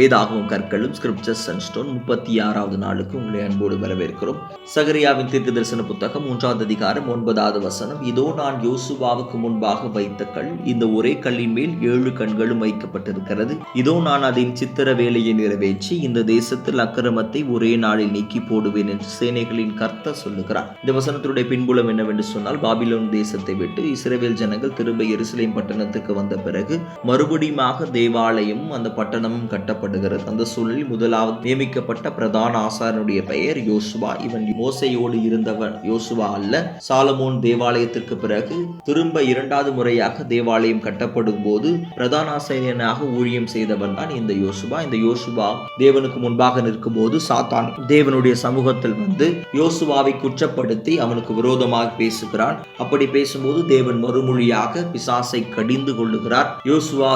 வேதாகமும் கற்களும் scriptures and stone முப்பத்தி ஆறாவது நாளுக்கு உங்களை அன்போடு வரவேற்கிறோம். சகரியாவின் தீர்க்க தரிசன புத்தகம் மூன்றாவது அதிகாரம் ஒன்பதாவது வசனம் இதோ நான் யோசுவாவுக்கு முன்பாக வைத்த கல் இந்த ஒரே கல்லின் மேல் ஏழு கண்களும் வைக்கப்பட்டிருக்கிறது. இதோ நான் அதன் சித்திர வேலையை நிறைவேற்றி இந்த தேசத்தில் அக்கிரமத்தை ஒரே நாளில் நீக்கி போடுவேன் என்று சேனைகளின் கர்த்த சொல்லுகிறார். இந்த வசனத்தினுடைய பின்புலம் என்னவென்று சொன்னால் பாபிலோன் தேசத்தை விட்டு இஸ்ரேவேல் ஜனங்கள் திரும்ப எருசலேம் பட்டணத்துக்கு வந்த பிறகு மறுபடியுமாக தேவாலயம் அந்த பட்டணமும் வருகிறது அந்த சூழலில் முதலாவது நியமிக்கப்பட்ட பிரதான ஆசாரனுடைய பெயர் யோசுவா. இவன் மோசையோடு இருந்தவன் யோசுவா அல்ல. சாலமோன் தேவாலயத்திற்கு பிறகு திரும்ப இரண்டாவது முறையாக தேவாலயம் கட்டப்படும் போது பிரதான ஆசிரியனாக ஊழியம் செய்தவன் தான் இந்த யோசுபா இந்த யோசுபா தேவனுக்கு முன்பாக நிற்கும் போது சாத்தான் தேவனுடைய சமூகத்தில் வந்து யோசுவாவை குற்றப்படுத்தி அவனுக்கு விரோதமாக பேசுகிறான். அப்படி பேசும்போது தேவன் மறுமொழியாக பிசாசை கடிந்து கொள்ளுகிறார். யோசுவா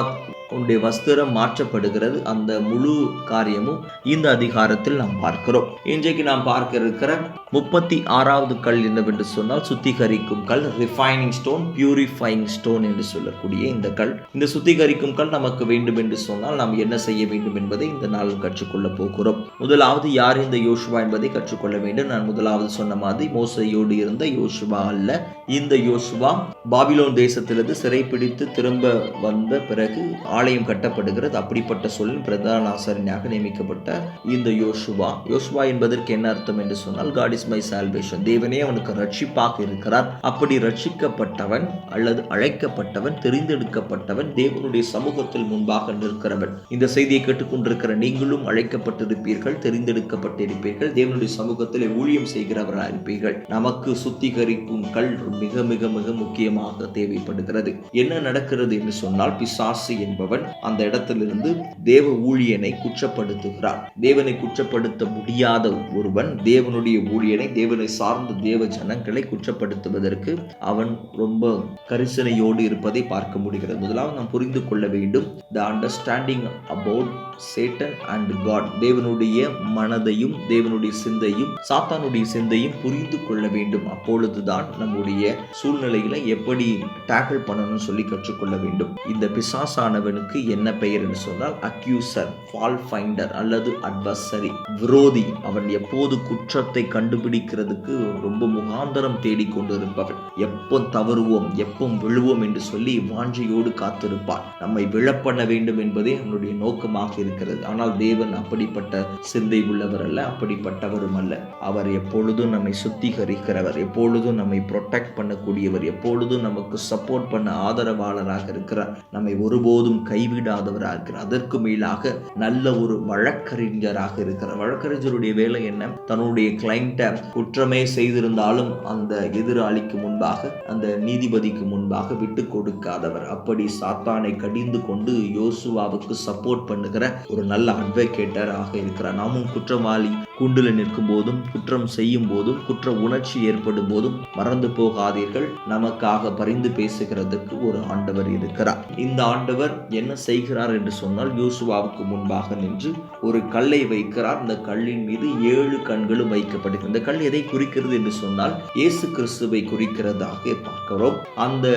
உன்னுடைய வஸ்திரம் மாற்றப்படுகிறது. அந்த முழு காரியமும் இந்த அதிகாரத்தில் நாம் பார்க்கிறோம். இன்றைக்கு நாம் பார்க்க இருக்கிற முப்பத்தி ஆறாவது கல் என்னவென்று சொன்னால் சுத்திகரிக்கும் கல் ரிஃபைனிங் ஸ்டோன் பியூரிஃபைங் ஸ்டோன் என்று சொல்லக்கூடிய இந்த கல். இந்த சுத்திகரிக்கும் கல் நமக்கு வேண்டும் என்று சொன்னால் நாம் என்ன செய்ய வேண்டும் என்பதை இந்த நாளில் கற்றுக்கொள்ள போகிறோம். முதலாவது யார் இந்த யோசுவா என்பதை கற்றுக்கொள்ள வேண்டும். நான் முதலாவது சொன்ன மாதிரி மோசையோடு இருந்த யோசுவா அல்ல. இந்த யோசுவா பாபிலோன் தேசத்திலிருந்து சிறைப்பிடித்து திரும்ப வந்த பிறகு ஆலயம் கட்டப்படுகிறது. அப்படிப்பட்ட சொல்லின் பிரதான ஆசாரியனாக நியமிக்கப்பட்ட இந்த யோசுவா. யோசுவா என்பதற்கு என்ன அர்த்தம் என்று சொன்னால் காட் இஸ் மை சால்வேஷன் தேவனே அவனுக்கு ரட்சிப்பாக இருக்கிறார். அப்படி ரட்சிக்கப்பட்டவன் அல்லது அழைக்கப்பட்டவன் தெரிந்தெடுக்கப்பட்டவன் தேவனுடைய சமூகத்தில் முன்பாக நிற்கிறவன். இந்த செய்தியை கேட்டுக்கொண்டிருக்கிற நீங்களும் அழைக்கப்பட்டிருப்பீர்கள் தெரிந்தெடுக்கப்பட்டிருப்பீர்கள் தேவனுடைய சமூகத்தில் ஊழியம் செய்கிறவராக இருப்பீர்கள். நமக்கு சுத்திகரிக்கும் கல் மிக மிக மிக முக்கியமாக தேவைப்படுகிறது. என்ன நடக்கிறது என்று சொன்னால் பிசாசு என்பவன் அந்த இடத்திலிருந்து தேவ ஊழியனை குற்றப்படுத்துகிறார் தேவனை குற்றப்படுத்த முடியாத ஒருவன் தேவனுடைய ஊழியனை தேவனை சார்ந்த தேவ ஜனங்களை குற்றப்படுத்துவதற்கு அவன் ரொம்ப கரிசனையோடு இருப்பதை பார்க்க முடிகிறது. முதலாவது நாம் புரிந்து கொள்ள வேண்டும் the understanding about Satan and God தேவனுடைய மனதையும் தேவனுடைய சிந்தையும் சாத்தானுடைய சிந்தையும் புரிந்து கொள்ள வேண்டும். அப்பொழுதுதான் நம்முடைய சூழ்நிலைகளை எப்படி டேக்கிள் பண்ணணும்னு சொல்லி கற்றுக்கொள்ள வேண்டும். இந்த பிசாசானவனுக்கு என்ன பெயர் என்று சொன்னால் அக்யூசர் ஃபால் ஃபைண்டர் அல்லது அட்வர்சரி விரோதி. அவன் எப்போது குற்றத்தை கண்டு கண்டுபிடிக்கிறதுக்கு ரொம்ப முகாந்தரம் தேடிக்கொண்டிருப்பவன். எப்போ தவறுவோம் எப்போ விழுவோம் என்று சொல்லி வாஞ்சையோடு காத்திருப்பான். நம்மை விழப்பண்ண வேண்டும் என்பதே அவனுடைய நோக்கமாக இருக்கிறது. ஆனால் தேவன் அப்படிப்பட்ட சிந்தை உள்ளவர் அல்ல அப்படிப்பட்டவரும் அல்ல. அவர் எப்பொழுதும் நம்மை சுத்திகரிக்கிறவர் எப்பொழுதும் நம்மை ப்ரொடெக்ட் பண்ணக்கூடியவர் எப்பொழுதும் நமக்கு சப்போர்ட் பண்ண ஆதரவாளராக இருக்கிறார். நம்மை ஒருபோதும் கைவிடாதவராக இருக்கிறார். அதற்கு மேலாக நல்ல ஒரு வழக்கறிஞராக இருக்கிறார். வழக்கறிஞருடைய வேலை என்ன? தன்னுடைய கிளைண்ட்டை குற்றமே செய்திருந்தாலும் அந்த எதிராளிக்கு முன்பாக அந்த நீதிபதிக்கு முன்பாக விட்டு கொடுக்காதவர். அப்படி சாத்தானை கடிந்து கொண்டு யோசுவாவுக்கு சப்போர்ட் பண்ணுகிற ஒரு நல்ல அட்வொகேட்டராக இருக்கிறார். நாமும் குற்றவாளி கூண்டுல நிற்கும் போதும் குற்றம் செய்யும் போதும் குற்ற உணர்ச்சி ஏற்படும் போதும் மறந்து போகாதீர்கள். நமக்காக பரிந்து பேசுகிறதுக்கு ஒரு ஆண்டவர் இருக்கிறார். இந்த ஆண்டவர் என்ன செய்கிறார் என்று சொன்னால் யோசுவாவுக்கு முன்பாக நின்று ஒரு கல்லை வைக்கிறார். அந்த கல்லின் மீது ஏழு கண்களும் வைக்கப்படுகிறது அந்த கல் எதை குறிக்கிறது என்று சொன்னால் இயேசு கிறிஸ்துவை குறிக்கிறதாக பார்க்கிறோம். அந்த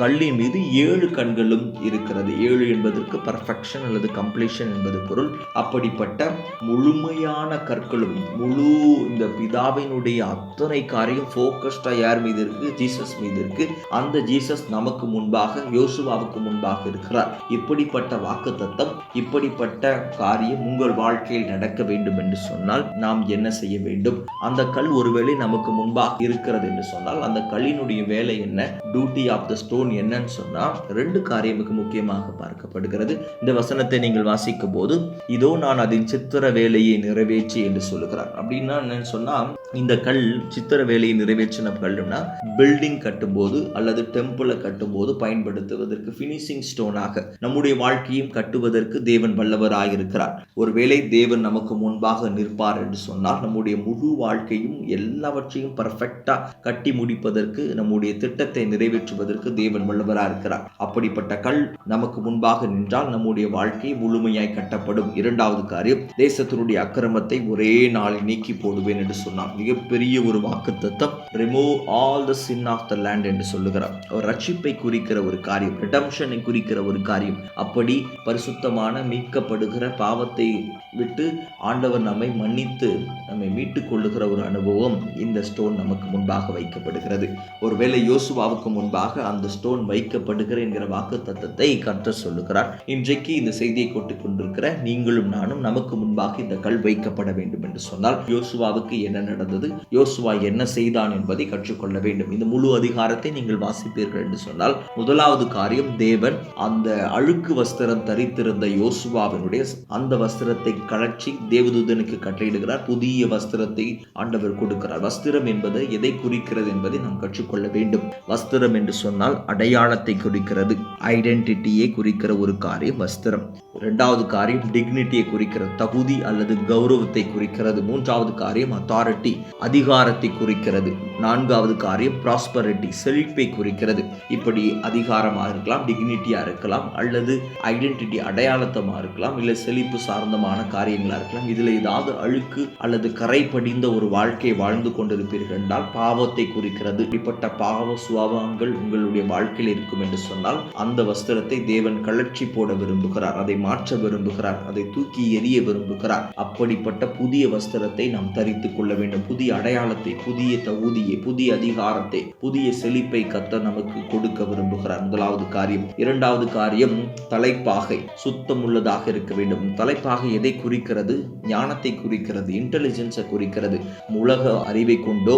கல்லின் மீது ஏழு கண்களும் இருக்கிறது. ஏழு என்பதற்கு பர்ஃபெக்ஷன் அல்லது கம்ப்ளீஷன் என்பது பொருள். அப்படிப்பட்ட முழுமையான கற்களும் முழு இந்த பிதாவினுடைய அத்தனை காரியம் ஃபோக்கஸ்டா யார் மீது இருக்கு? ஜீசஸ் மீது இருக்கு. அந்த ஜீசஸ் நமக்கு முன்பாக யோசுவாவுக்கு முன்பாக இருக்கிறார். இப்படிப்பட்ட வாக்கு தத்தம் இப்படிப்பட்ட காரியம் உங்கள் வாழ்க்கையில் நடக்க வேண்டும் என்று சொன்னால் நாம் என்ன செய்ய வேண்டும்? அந்த கல் ஒருவேளை நமக்கு முன்பாக இருக்கிறது என்று சொன்னால் அந்த கல்லினுடைய வேலை என்ன? டியூட்டி ஆஃப் த ஸ்டோன் என்னன்னு சொன்னால் ரெண்டு காரியம் மிக முக்கியமாக பார்க்கப்படுகிறது. இந்த வசனத்தை நீங்கள் வாசிக்கும் போது இதோ நான் அதன் சித்திர வேலையை நிறைவேற்றி என்று சொல்லுகிறார். அப்படின்னா என்னன்னு சொன்னா இந்த கல் சித்திர வேலையை நிறைவேற்றின கல்லுனா பில்டிங் கட்டும்போது அல்லது டெம்பிளை கட்டும்போது பயன்படுத்துவதற்கு ஃபினிஷிங் ஸ்டோனாக நம்முடைய வாழ்க்கையும் கட்டுவதற்கு தேவன் வல்லவராக இருக்கிறார் ஒருவேளை தேவன் நமக்கு முன்பாக நிற்பார் என்று சொன்னால் நம்முடைய முழு வாழ்க்கை வாழ்க்கையும் எல்லாவற்றையும் பர்ஃபெக்டா கட்டி முடிப்பதற்கு நம்முடைய திட்டத்தை நிறைவேற்றுவதற்கு தேவன் வல்லவராக இருக்கிறார். அப்படிப்பட்ட கல் நமக்கு முன்பாக நின்றால் நம்முடைய வாழ்க்கை முழுமையாய் கட்டப்படும். இரண்டாவது காரியம் தேசத்தினுடைய அக்கிரமத்தை ஒரே நாளில் நீக்கி போடுவேன் என்று சொன்னார். மிகப்பெரிய ஒரு வாக்கு தத்தம் remove all the sin of the land என்று சொல்லுகிறார். ஒரு ரட்சிப்பை குறிக்கிற ஒரு காரியம் ரிடம்ஷனை குறிக்கிற ஒரு காரியம். அப்படி பரிசுத்தமான மீட்கப்படுகிற பாவத்தை விட்டு ஆண்டவர் நம்மை மன்னித்து நம்மை மீட்டுக் கொள்ளுகிற ஒரு ஒரு அனுபவம் இந்த ஸ்டோன் நமக்கு முன்பாக வைக்கப்படுகிறது. ஒருவேளை யோசுவாவுக்கு முன்பாக அந்த ஸ்டோன் வைக்கப்படுகிற என்கிற வாக்கு தத்தத்தை கற்ற சொல்லுகிறார். இன்றைக்கு இந்த செய்தியை கொட்டுக் கொண்டிருக்கிற நீங்களும் நானும் நமக்கு முன்பாக இந்த கல் வைக்கப்பட வேண்டும் என்று சொன்னால் யோசுவாவுக்கு என்ன நடந்தது? யோசுவா என்ன செய்தான் என்பதை கற்றுக்கொள்ள வேண்டும். இந்த முழு அதிகாரத்தை நீங்கள் வாசிப்பீர்கள் என்று சொன்னால் முதலாவது காரியம் தேவன் அந்த அழுக்கு வஸ்திரம் தரித்திருந்த யோசுவாவினுடைய அந்த வஸ்திரத்தை கழற்றி தேவதூதனுக்கு கட்டளையிடுகிறார். புதிய வஸ்திரத்தை ஆண்டவர் கொடுக்கிறார். வஸ்திரம் என்பது எதை குறிக்கிறது என்பதை நாம் கற்றுக்கொள்ள வேண்டும். வஸ்திரம் என்று சொன்னால் அடையாளத்தை குறிக்கிறது. ஐடென்டிட்டியை குறிக்கிற ஒரு காரியம் வஸ்திரம். இரண்டாவது காரியம் டிக்னிட்டியை குறிக்கிறது. தகுதி அல்லது கௌரவத்தை குறிக்கிறது. மூன்றாவது காரியம் அத்தாரிட்டி அதிகாரத்தை குறிக்கிறது. நான்காவது காரியம் ப்ராஸ்பரிட்டி செழிப்பை குறிக்கிறது. இப்படி அதிகாரமாக இருக்கலாம் டிக்னிட்டியாக இருக்கலாம் அல்லது ஐடென்டிட்டி அடையாளத்தமாக இருக்கலாம் இல்லை செழிப்பு சார்ந்தமான காரியங்களாக இருக்கலாம் இதில் ஏதாவது அழுக்கு அல்லது கரை படிந்த ஒரு வாழ்க்கையை வாழ்ந்து கொண்டிருப்பீர்கள் என்றால் பாவத்தை குறிக்கிறது. இப்படிப்பட்ட பாவ சுவாபங்கள் உங்களுடைய வாழ்க்கையில் இருக்கும் என்று சொன்னால் அந்த வஸ்திரத்தை தேவன் கலர்ச்சி போட விரும்புகிறார் அதை மாற்ற விரும்புகிறார் அதை தூக்கி எறிய விரும்புகிறார். அப்படிப்பட்ட புதிய வஸ்திரத்தை நாம் தரித்துக் கொள்ள வேண்டும். புதிய அடையாளத்தை புதிய தகுதியை புதிய அதிகாரத்தை புதிய செழிப்பை கத்த நமக்கு கொடுக்க விரும்புகிறார். முதலாவது காரியம். இரண்டாவது காரியம் தலைப்பாகை சுத்தம் உள்ளதாக இருக்க வேண்டும். தலைப்பாகை எதை குறிக்கிறது? ஞானத்தை குறிக்கிறது இன்டெலிஜென்ஸை குறிக்கிறது. உலக அறிவை கொண்டோ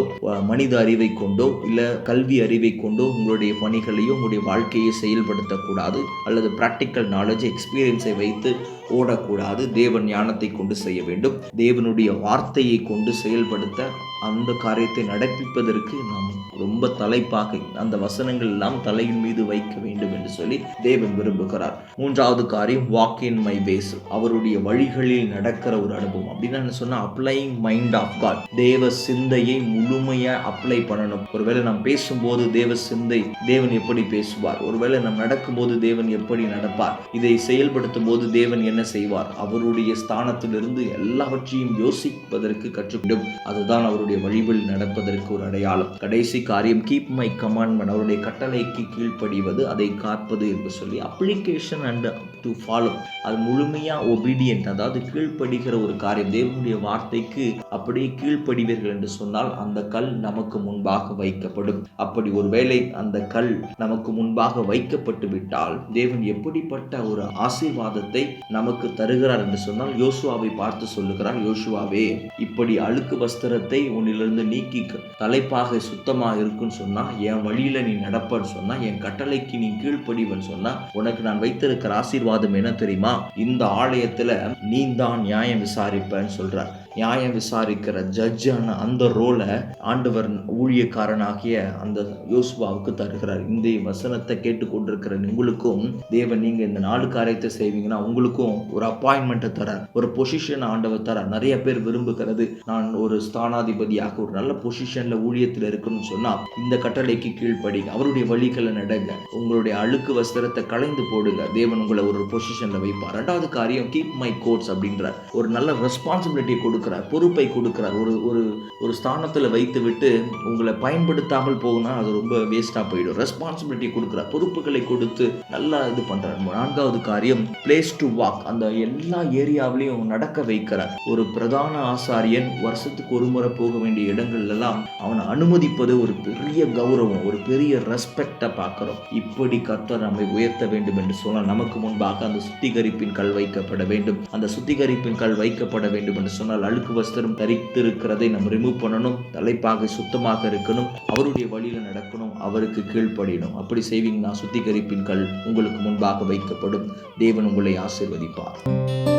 மனித அறிவை கொண்டோ இல்லை கல்வி அறிவை கொண்டோ உங்களுடைய பணிகளையோ உங்களுடைய வாழ்க்கையை செயல்படுத்தக்கூடாது அல்லது ப்ராக்டிக்கல் நாலேஜ் எக்ஸ்பீரியன்ஸை வைத்து ஓடக்கூடாது. தேவன் ஞானத்தை கொண்டு செய்ய வேண்டும். தேவனுடைய வார்த்தையை கொண்டு செயல்படுத்த அந்த காரியத்தை நடப்பிப்பதற்கு நாம் ரொம்ப தலைப்பாகை. அந்த வசனங்கள் எல்லாம் தலையின் மீது வைக்க வேண்டும் என்று சொல்லி தேவன் விரும்புகிறார். மூன்றாவது காரியம் வாக் இன் மை வேஸ் அவருடைய வழிகளில் நடக்கிற ஒரு அனுபவம். அப்படின்னு நான் சொன்னா அப்ளைங் மைண்ட் ஆஃப் காட் தேவ சிந்தையை முழுமையா அப்ளை பண்ணணும். ஒருவேளை நாம் பேசும்போது தேவ சிந்தை தேவன் எப்படி பேசுவார்? ஒருவேளை நாம் நடக்கும்போது தேவன் எப்படி நடப்பார்? இதை செயல்படுத்தும் போது தேவன் என்ன செய்வார்? அவருடைய ஸ்தானத்திலிருந்து எல்லாவற்றையும் யோசிப்பதற்கு கற்றுக்கொண்டும் அதுதான் அவருடைய வழிவில் நடப்பதற்கு ஒரு அடையாளம். கடைசி காரியம் கீப் மை கமாண்ட்மெண்ட் அவருடைய கட்டளைக்கு கீழ்ப்படிவது அதை காப்பது என்று சொல்லி அப்ளிகேஷன் அண்ட் டு ஃபாலோ அது முழுமையாக ஒபீடியன்ட் அதாவது கீழ்ப்படுகிற ஒரு காரியம். தேவனுடைய வார்த்தைக்கு அப்படியே கீழ்ப்படிவீர்கள் என்று சொன்னால் அந்த கல் நமக்கு முன்பாக வைக்கப்படும். அப்படி ஒருவேளை அந்த கல் நமக்கு முன்பாக வைக்கப்பட்டு விட்டால் தேவன் எப்படிப்பட்ட ஒரு ஆசீர்வாதத்தை நமக்கு தருகிறார் என்று சொன்னால் யோசுவாவை பார்த்து சொல்லுகிறார் யோசுவாவே இப்படி அழுக்கு வஸ்திரத்தை உன்னிலிருந்து நீக்கி தலைப்பாக சுத்தமாக இருக்குன்னு சொன்னா என் வழியில நீ நடப்பன்னு சொன்னா என் கட்டளைக்கு நீ கீழ்ப்படிவன் சொன்னா உனக்கு நான் வைத்திருக்கிற ஆசீர்வாதம் என்ன தெரியுமா? இந்த ஆலயத்துல நீ தான் நியாயம் விசாரிப்பேன்னு சொல்றார். நியாயம் விசாரிக்கிற ஜட்ஜான அந்த ரோலை ஆண்டவர் ஊழியக்காரனாகிய அந்த யோசுவாவுக்கு தருகிறார். இந்த வசனத்தை கேட்டுக்கொண்டிருக்கிற உங்களுக்கும் தேவன் நீங்க இந்த நாலு காரியத்தை செய்வீங்கன்னா உங்களுக்கும் ஒரு அப்பாயின்மெண்ட்டை தரார். ஒரு பொசிஷன் ஆண்டவர் தரார். நிறைய பேர் விரும்புகிறது நான் ஒரு ஸ்தானாதிபதியாக ஒரு நல்ல பொசிஷன்ல ஊழியத்தில் இருக்கணும்னு சொன்னா இந்த கட்டளைக்கு கீழ்ப்படிங்க அவருடைய வழிகளை நடங்க உங்களுடைய அழுக்கு வஸ்திரத்தை களைந்து போடுங்க. தேவன் உங்களை ஒரு பொசிஷன்ல வைப்பார். ரெண்டாவது காரியம் கீப் மை கோட்ஸ் அப்படின்றார். ஒரு நல்ல ரெஸ்பான்சிபிலிட்டி கொடுக்குறார் பொறுப்பை கொடுக்குறார். ஒரு ஒரு ஒரு ஸ்தானத்தில் வைத்து விட்டு உங்களை பயன்படுத்தாமல் போகுனா அது ரொம்ப வேஸ்ட்டாக போயிடும். ரெஸ்பான்சிபிலிட்டி கொடுக்குறார் பொறுப்புகளை கொடுத்து நல்லா இது பண்ணுறார் நான்காவது காரியம் பிளேஸ் டு வாக் அந்த எல்லா ஏரியாவிலையும் நடக்க வைக்கிறார். ஒரு பிரதான ஆசாரியன் வருஷத்துக்கு ஒரு முறை போக வேண்டிய இடங்கள்லாம் அவனை அனுமதிப்பது ஒரு பெரிய கௌரவம் ஒரு பெரிய ரெஸ்பெக்டை பார்க்குறோம். இப்படி கர்த்தர் நம்மை உயர்த்த வேண்டும் என்று சொன்னால் நமக்கு முன்பாக அந்த சுத்திகரிப்பின் கல் வைக்கப்பட வேண்டும். அந்த சுத்திகரிப்பின் கல் வைக்கப்பட வேண்டும் என்று சொன்னால் அழுக்கு வஸ்திரம் தரித்திருக்கிறதை நம்ம ரிமூவ் பண்ணணும். தலைப்பாக சுத்தமாக இருக்கணும். அவருடைய வழியில நடக்கணும். அவருக்கு கீழ்ப்படியணும். அப்படி செய்வீங்கன்னா சுத்திகரிப்பின் கல் உங்களுக்கு முன்பாக வைக்கப்படும். தேவன் உங்களை ஆசீர்வதிப்பார்.